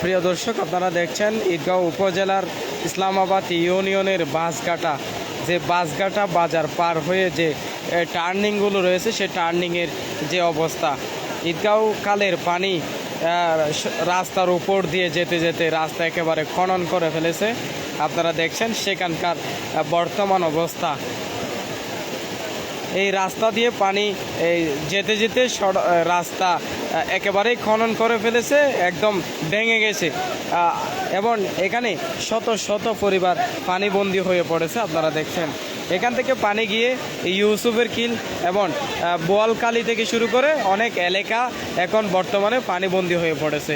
প্রিয় দর্শক, আপনারা দেখছেন ঈদগাঁও উপজেলার ইসলামাবাদ ইউনিয়নের বাঁশঘাটা। যে বাঁশঘাটা বাজার পার হয়ে যে টার্নিংগুলো রয়েছে সেই টার্নিংয়ের যে অবস্থা। ঈদগাঁও কালের পানি রাস্তার উপর দিয়ে যেতে যেতে রাস্তা একেবারে খনন করে ফেলেছে। আপনারা দেখছেন সেখানকার বর্তমান অবস্থা। এই রাস্তা দিয়ে পানি, এই যেতে যেতে রাস্তা একেবারেই খনন করে ফেলেছে, একদম ভেঙে গেছে। এবং এখানে শত শত পরিবার পানিবন্দী হয়ে পড়েছে, আপনারা দেখছেন। এখান থেকে পানি গিয়ে ইউসুফের কিল এবং বোয়ালকালি থেকে শুরু করে অনেক এলাকা এখন বর্তমানে পানিবন্দী হয়ে পড়েছে।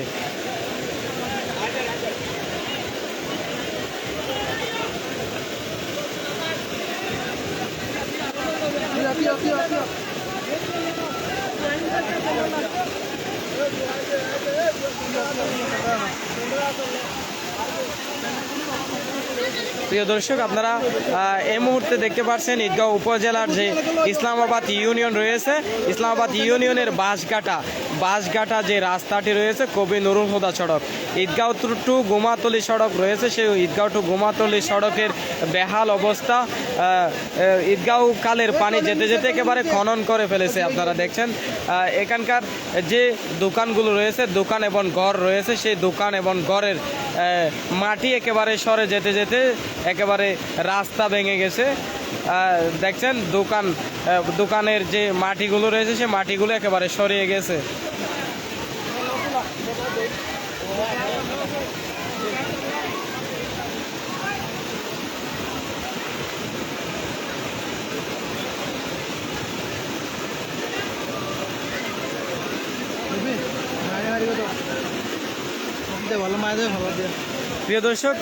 প্রিয় দর্শক আপনারা এই মুহূর্তে দেখতে পাচ্ছেন ঈদগাঁও উপজেলার যে ইসলামাবাদ ইউনিয়ন রয়েছে। ইসলামাবাদ ইউনিয়নের বাঁশঘাটা। বাঁশঘাটা যে রাস্তাটি রয়েছে, কবি নুরুল হুদা সড়ক। ঈদগাঁও টু গুমাতলি সড়ক রয়েছে। সেই ঈদগাঁও টু গুমাতলি সড়কের বেহাল অবস্থা ঈদগাঁও কালের পানি যেতে যেতে একেবারে খনন করে ফেলেছে আপনারা দেখছেন। এখানকার যে দোকানগুলো রয়েছে, দোকান এবং ঘর রয়েছে, সেই দোকান এবং ঘরের মাটি একেবারে সরে যেতে যেতে একেবারে রাস্তা ভেঙে গেছে। দেখছেন, দোকান দোকানের যে মাটিগুলো রয়েছে সে মাটিগুলো একেবারে সরিয়ে গেছে। ভালো মায়েদের ভালো দিয়ে। প্রিয় দর্শক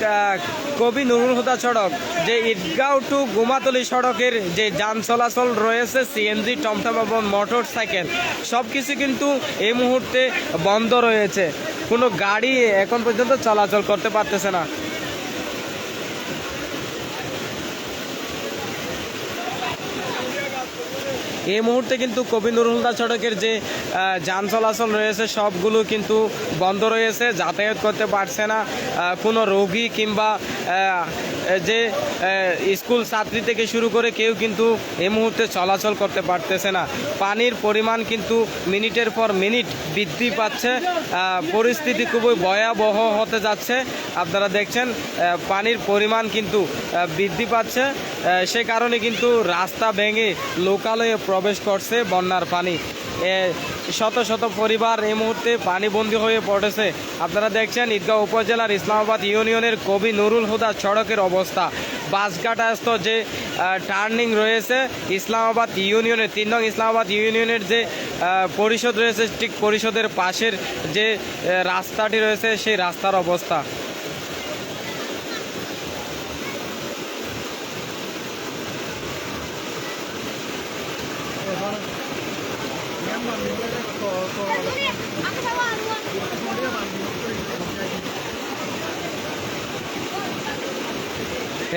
কবি নুরুল হুদা সড়ক, যে ঈদগাঁও টু গুমাতলি সড়কের যে যান চলাচল রয়েছে, সিএনজি, টমটম এবং মোটর সাইকেল সব কিছু কিন্তু এই মুহূর্তে বন্ধ রয়েছে। কোনো গাড়ি এখন পর্যন্ত চলাচল করতে পারতেছে না। এই মুহূর্তে কিন্তু কবি নুরুলদা সড়কের যে যান চলাচল রয়েছে, সবগুলো কিন্তু বন্ধ রয়েছে, যাতায়াত করতে পারছে না। কোনো রোগী কিংবা যে স্কুল ছাত্রী থেকে শুরু করে কেউ কিন্তু এই মুহূর্তে চলাচল করতে পারতেছে না। পানির পরিমাণ কিন্তু মিনিটের পর মিনিট বৃদ্ধি পাচ্ছে। পরিস্থিতি খুবই ভয়াবহ হতে যাচ্ছে। আপনারা দেখছেন পানির পরিমাণ কিন্তু বৃদ্ধি পাচ্ছে। সে কারণে কিন্তু রাস্তা ভেঙে লোকালয়ে প্রবেশ করছে বন্যার পানি। শত শত পরিবার এই মুহূর্তে পানিবন্দী হয়ে পড়েছে। আপনারা দেখছেন, ঈদগাঁও উপজেলার ইসলামাবাদ ইউনিয়নের কবি নুরুল হুদা সড়কের অবস্থা। বাসঘাটাস্থ যে টার্নিং রয়েছে, ইসলামাবাদ ইউনিয়নের, তিন নং ইসলামাবাদ ইউনিয়নের যে পরিষদ রয়েছে, ঠিক পরিষদের পাশের যে রাস্তাটি রয়েছে, সেই রাস্তার অবস্থা।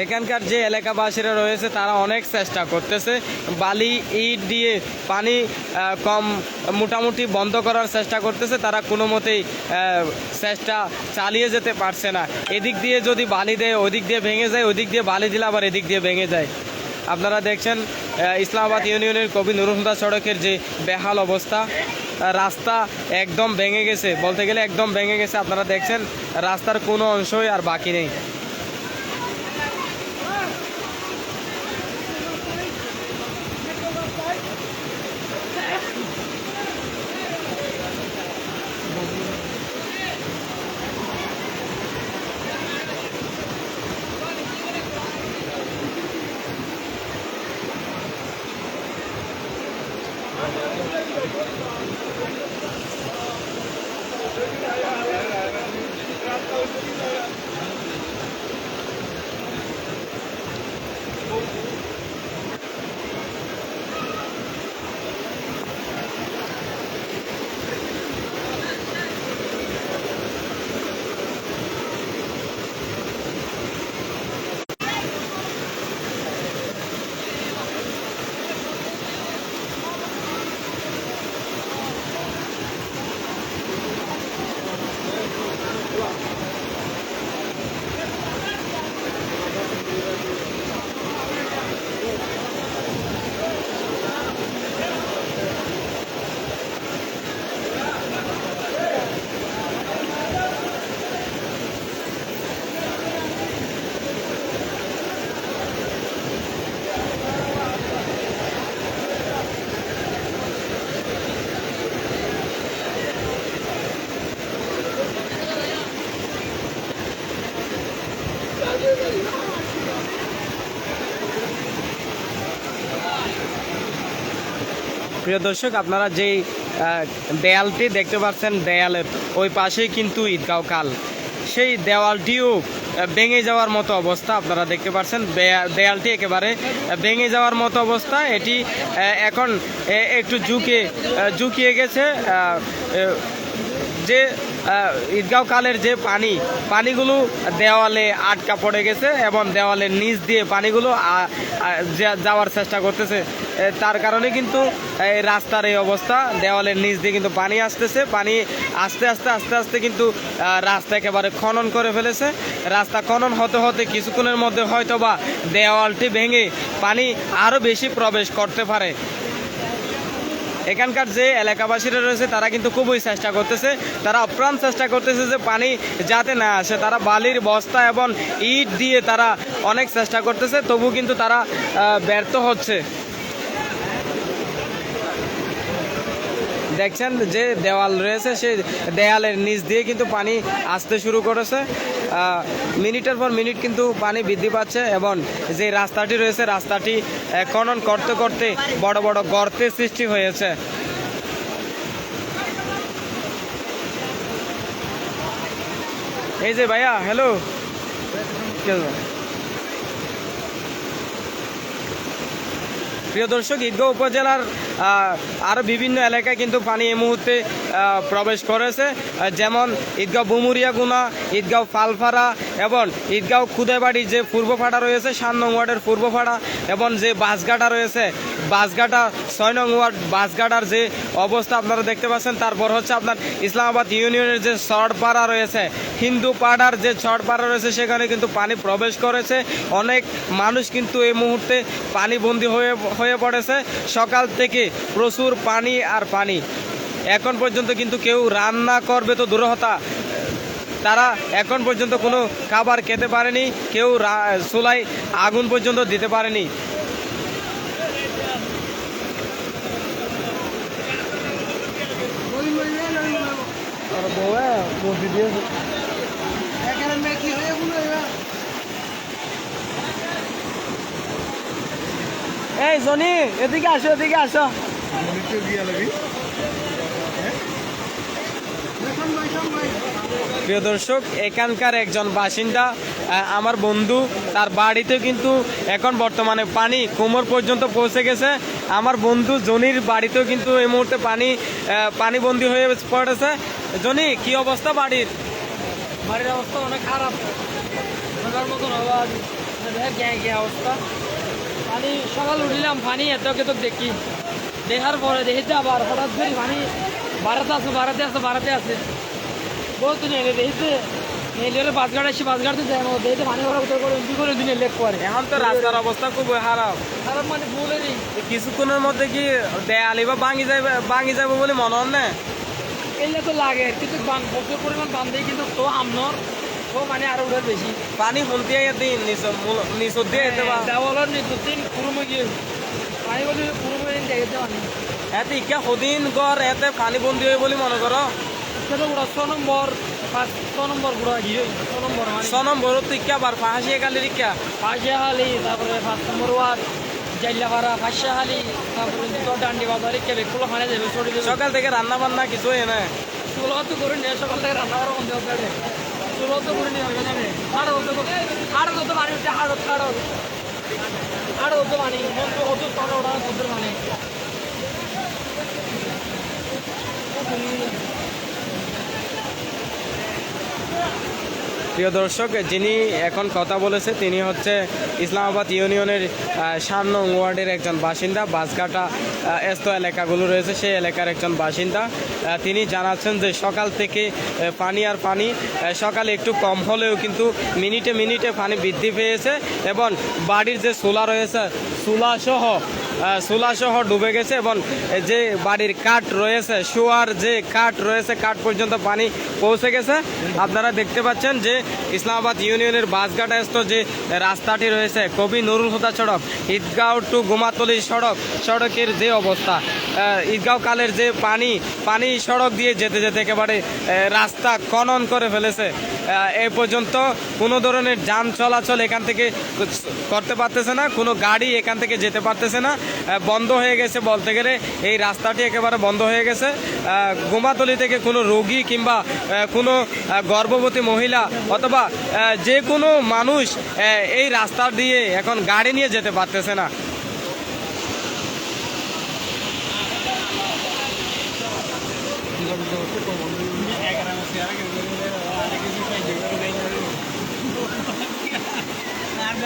এখানকার যে এলাকাবাসীরা রয়েছে, তারা অনেক চেষ্টা করতেছে। বালি, ইট দিয়ে পানি কম, মোটামুটি বন্ধ করার চেষ্টা করতেছে। তারা কোনো মতেই চেষ্টা চালিয়ে যেতে পারছে না। এদিক দিয়ে যদি বালি দেয়, ওদিক দিয়ে ভেঙে যায়, ওদিক দিয়ে বালি দিলে আবার এদিক দিয়ে ভেঙে যায়। আপনারা দেখছেন ইসলামাবাদ ইউনিয়নের কবি নুরুহুদা সড়কের যে বেহাল অবস্থা রাস্তা একদম ভেঙে গেছে। বলতে গেলে একদম ভেঙে গেছে। আপনারা দেখছেন, রাস্তার কোনো অংশই আর বাকি নেই। প্রিয় দর্শক, আপনারা যেই দেয়ালটি দেখতে পাচ্ছেন, দেয়ালের ওই পাশেই কিন্তু ঈদগাঁও খাল। সেই দেওয়ালটিও ভেঙে যাওয়ার মতো অবস্থা আপনারা দেখতে পাচ্ছেন। দেয়া- দেয়ালটি একেবারে ভেঙে যাওয়ার মতো অবস্থা। এটি এখন একটু ঝুঁকে ঝুঁকিয়ে গেছে যে ঈদগাঁও খালের যে পানি, পানিগুলো দেওয়ালে আটকা পড়ে গেছে এবং দেওয়ালের নিচ দিয়ে পানিগুলো যাওয়ার চেষ্টা করতেছে। তার কারণে কিন্তু এই রাস্তার এই অবস্থা, দেওয়ালের নিচ দিয়ে কিন্তু পানি আসতেছে। পানি আস্তে আস্তে আস্তে আস্তে কিন্তু রাস্তা একেবারে খনন করে ফেলেছে। রাস্তা খনন হতে হতে কিছুক্ষণের মধ্যে হয়তো বা দেওয়ালটি ভেঙে পানি আরও বেশি প্রবেশ করতে পারে। এখানকার যে এলাকাবাসীরা রয়েছে, তারা কিন্তু খুবই চেষ্টা করতেছে। তারা আপ্রাণ চেষ্টা করতেছে যে পানি যাতে না আসে। তারা বালির বস্তা এবং ইট দিয়ে তারা অনেক চেষ্টা করতেছে, তবু কিন্তু তারা ব্যর্থ হচ্ছে। দেখছেন যে দেওয়াল রয়েছে সেই দেয়ালের নিচ দিয়ে কিন্তু পানি আসতে শুরু করেছে। মিনিটের পর মিনিট কিন্তু পানি বৃদ্ধি পাচ্ছে এবং যে রাস্তাটি রয়েছে, রাস্তাটি খনন করতে করতে বড় বড় গর্তের সৃষ্টি হয়েছে। এই যে ভাইয়া হ্যালো প্রিয় দর্শক, ঈদগাঁও উপজেলার আরও বিভিন্ন এলাকায় কিন্তু পানি এই মুহূর্তে প্রবেশ করেছে। যেমন ঈদগাঁও বুমুরিয়া গুনা, ঈদগাঁও পালফাড়া এবং ঈদগাঁও খুদেবাড়ি যে পূর্বফাড়া রয়েছে, সাত নং ওয়ার্ডের পূর্বফাড়া এবং যে বাসঘাটা রয়েছে বাসঘাটা ছয় নং ওয়ার্ড বাসঘাটার যে অবস্থা আপনারা দেখতে পাচ্ছেন, তারপর হচ্ছে আপনার ইসলামাবাদ ইউনিয়নের যে চড়পাড়া রয়েছে হিন্দু পাড়ার যে চড়পাড়া রয়েছে, সেখানে কিন্তু পানি প্রবেশ করেছে। অনেক মানুষ কিন্তু এই মুহূর্তে পানিবন্দী হয়ে হয়ে পড়েছে। সকাল থেকে প্রচুর পানি আর পানি। এখন পর্যন্ত কিন্তু কেউ রান্না করবে তো দূরহতা। তারা এখন পর্যন্ত কোনো খাবার খেতে পারেনি, কেউ চুলায় আগুন পর্যন্ত দিতে পারেনি। এই, জনি, এদিকে আসো এদিকে আসো। প্রিয় দর্শক, এখানকার একজন বাসিন্দা আমার বন্ধু, তার বাড়িতে কিন্তু এখন বর্তমানে পানি কোমর পর্যন্ত পৌঁছে গেছে। আমার বন্ধু জনির বাড়িতেও কিন্তু এই মুহূর্তে পানি পানিবন্দী হয়ে পড়েছে। জনি কি অবস্থা বাড়ির? বাড়ির অবস্থা অনেক খারাপ। থাকার মতন আবার গ্যাঁ গ্যাঁ অবস্থা। পানি সকাল উঠলাম পানি এত কেত দেখি। দেখার পরে দেখিতে আবার হঠাৎ করে পানি বাড়াতে আছে বাড়াতে আছে বাড়াতে আছে। বহুত নেলে দেখিতে নেলে বাসঘাট আসি যায় না। দেখিতে পানি ভরা উত্তর করে এমপি করে দিনে লেক করে। এখন তো রাস্তার অবস্থা খুব খারাপ। খারাপ মানে কিছুক্ষণের মধ্যে কি দেয়ালি বা ভাঙি যাবে ভাঙি যাবে বলে মনে হয় না? এলে তো লাগে কিন্তু বান প্রচুর পরিমাণ বান দেয় কিন্তু তো আমনর তো মানে আরও উঠার বেশি পানি শুনতে দিন নিচত দিয়ে যেতে পার দেওয়ালের নিত্যদিন পুরো গিয়ে পানি বলি পুরো দিন দেখতে পানি এতে ইকা সদিন গড় এতে পানি বন্দি হয় বুলি মনে করো সেটা ছ নম্বর পাঁচ ছ নম্বর গিয়ে ছ নম্বর মানে। ছ নম্বরত ইকা বার ফাঁসি একালি ইকা পাশাহালি তারপরে পাঁচ নম্বর ওয়ার্ড জাইলাপাড়া দুটো ডান্ডি বাজার ইকে বেকুলো খানে যাবে ছড়ি দেবে সকাল থেকে রান্না বান্না কিছু হয় না চুলো তো করে নিয়ে সকাল থেকে রান্না করা বন্ধ হতে পারে চুলো তো করে নিয়ে হবে জানে হাড় হতে হাড় হতে পানি উঠছে হাড় হতে হাড় হতে হাড় হতে পানি তো হতে পারে ওটা হতে মানে। প্রিয় দর্শক, যিনি এখন কথা বলেছে, তিনি হচ্ছে ইসলামাবাদ ইউনিয়নের সাত ওয়ার্ডের একজন বাসিন্দা। বাসঘাটা এস্ত এলাকাগুলো রয়েছে, সেই এলাকার একজন বাসিন্দা। তিনি জানাচ্ছেন যে সকাল থেকে পানি আর পানি সকালে একটু কম হলেও কিন্তু মিনিটে মিনিটে পানি বৃদ্ধি পেয়েছে এবং বাড়ির যে সোলা রয়েছে সোলা সহ সোলা সহ ডুবে গেছে এবং যে বাড়ির কাঠ রয়েছে, শোয়ার যে কাঠ রয়েছে, কাঠ পর্যন্ত পানি পৌঁছে গেছে। আপনারা দেখতে পাচ্ছেন যে ইসলামাবাদ ইউনিয়নের বাসঘাটাস্থ যে রাস্তাটি রয়েছে, কবি নুরুল হুদা সড়ক, ঈদগাঁও টু গুমাতলি সড়ক, সড়কের যে অবস্থা। ঈদগাঁও কালের যে পানি পানি সড়ক দিয়ে যেতে যেতে একেবারে রাস্তা খনন করে ফেলেছে। এই পর্যন্ত কোনো ধরনের যান চলাচল এখান থেকে করতে পারতেছে না, কোনো গাড়ি এখান থেকে যেতে পারতেছে না। বন্ধ হয়ে গেছে বলতে গেলে, এই রাস্তাটি একেবারে বন্ধ হয়ে গেছে। গোমাতলি থেকে কোনো রোগী কিংবা কোনো গর্ভবতী মহিলা অথবা যে কোনো মানুষ এই রাস্তা দিয়ে এখন গাড়ি নিয়ে যেতে পারতেছে না।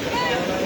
Yeah.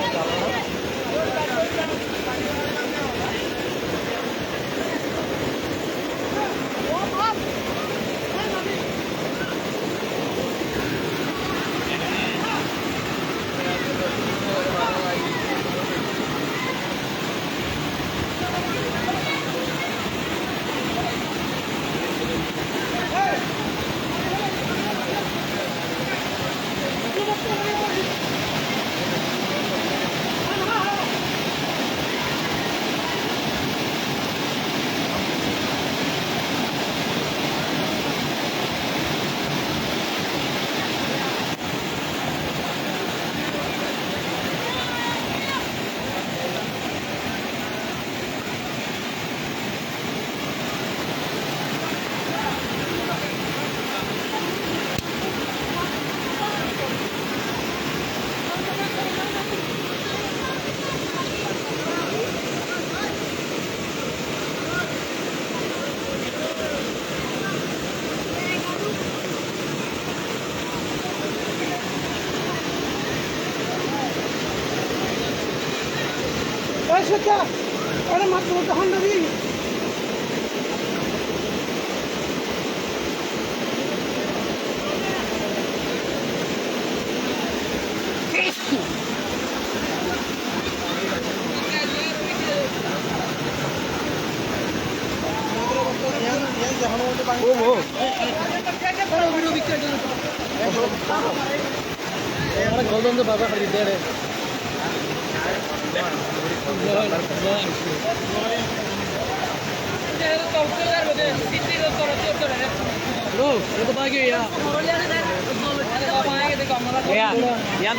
তো বাবা খালি দে রে।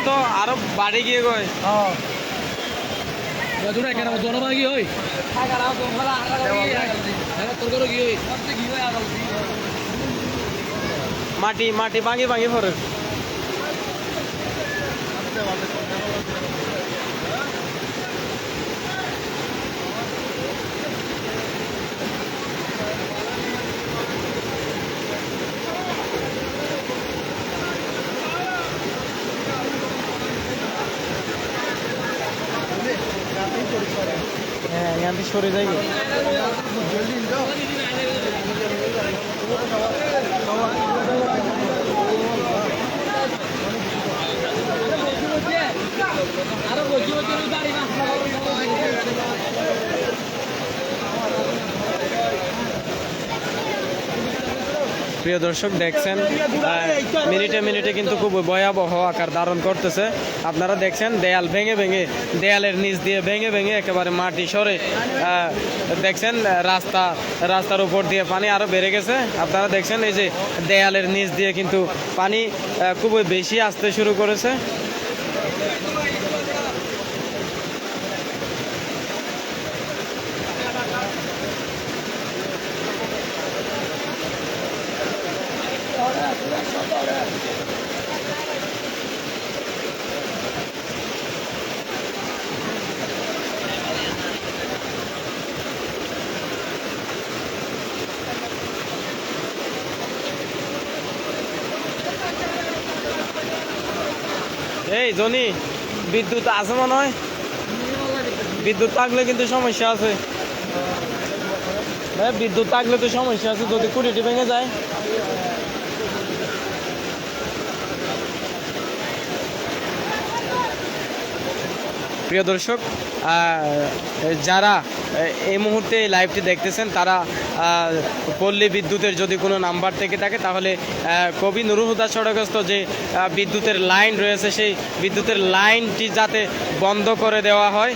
তো আরও বাড়ি গিয়ে গয় জোরে কেন করে কি হই। মাটি মাটি ভাঙি ভাঙি পড়ে হ্যাঁ ইয়ান থেকে সরে যাই আরও বসে বসে বাড়ি মাছ প্রিয় দর্শক, দেখছেন মিনিটে মিনিটে কিন্তু খুব ভয়াবহ আকার ধারণ করতেছে। আপনারা দেখছেন, দেয়াল ভেঙে ভেঙে, দেয়ালের নিচ দিয়ে ভেঙে ভেঙে একেবারে মাটি সরে দেখছেন, রাস্তা, রাস্তার উপর দিয়ে পানি আরও বেড়ে গেছে। আপনারা দেখছেন, এই যে দেয়ালের নিচ দিয়ে কিন্তু পানি খুবই বেশি আসতে শুরু করেছে। এই, জনি, বিদ্যুৎ আছে মনে হয়? বিদ্যুৎ থাকলে কিন্তু সমস্যা আছে। হ্যাঁ বিদ্যুৎ থাকলে তো সমস্যা আছে, যদি কুড়িটি ভেঙে যায়। প্রিয় দর্শক যারা এই মুহূর্তে লাইভটি দেখতেছেন, তারা পল্লী বিদ্যুতের যদি কোনো নাম্বার থেকে থাকে, তাহলে কবি নুরুল হুদা সড়কস্থ যে বিদ্যুতের লাইন রয়েছে, সেই বিদ্যুতের লাইনটি যাতে বন্ধ করে দেওয়া হয়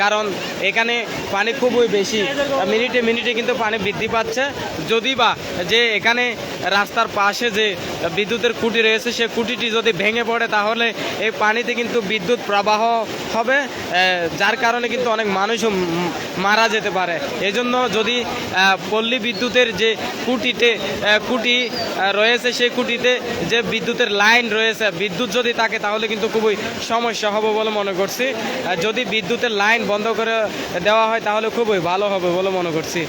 কারণ এখানে পানি খুবই বেশি, মিনিটে মিনিটে কিন্তু পানি বৃদ্ধি পাচ্ছে। যদি বা যে এখানে রাস্তার পাশে যে বিদ্যুতের খুঁটি রয়েছে, সে খুঁটিটি যদি ভেঙে পড়ে, তাহলে এই পানিতে কিন্তু বিদ্যুৎ প্রবাহ হবে। যার কারণে কিন্তু অনেক মানুষও মারা যেতে পারে। এজন্য যদি পল্লী বিদ্যুতের যে কুটিতে কুটি রয়েছে সেই কুটিতে যে বিদ্যুতের লাইন রয়েছে, বিদ্যুৎ যদি থাকে তাহলে কিন্তু খুবই সমস্যা হবে বলে মনে করছি। যদি বিদ্যুতের লাইন বন্ধ করে দেওয়া হয় তাহলে খুবই ভালো হবে বলে মনে করছি।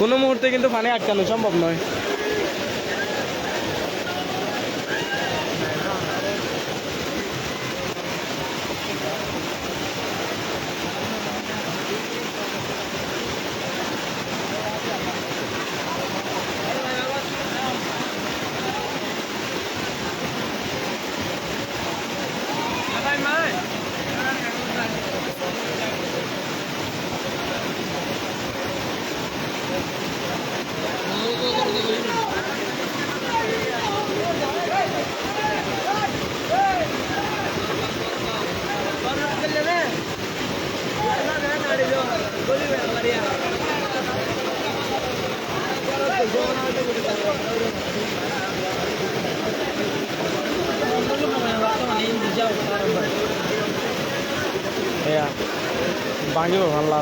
কোনো মুহূর্তে কিন্তু পানি আটকানো সম্ভব নয়।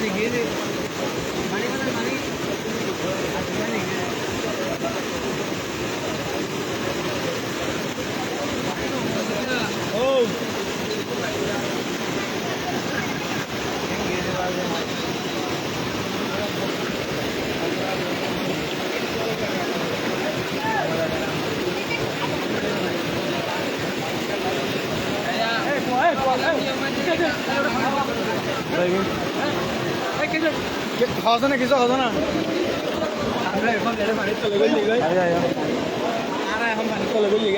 বড় ধরা ধরা ধরা দেয় আপনি খাওয়া না কিছু খাওয়াছো না আমরা এখন পানির তলে গলি আরে এখন পানির চলে গলি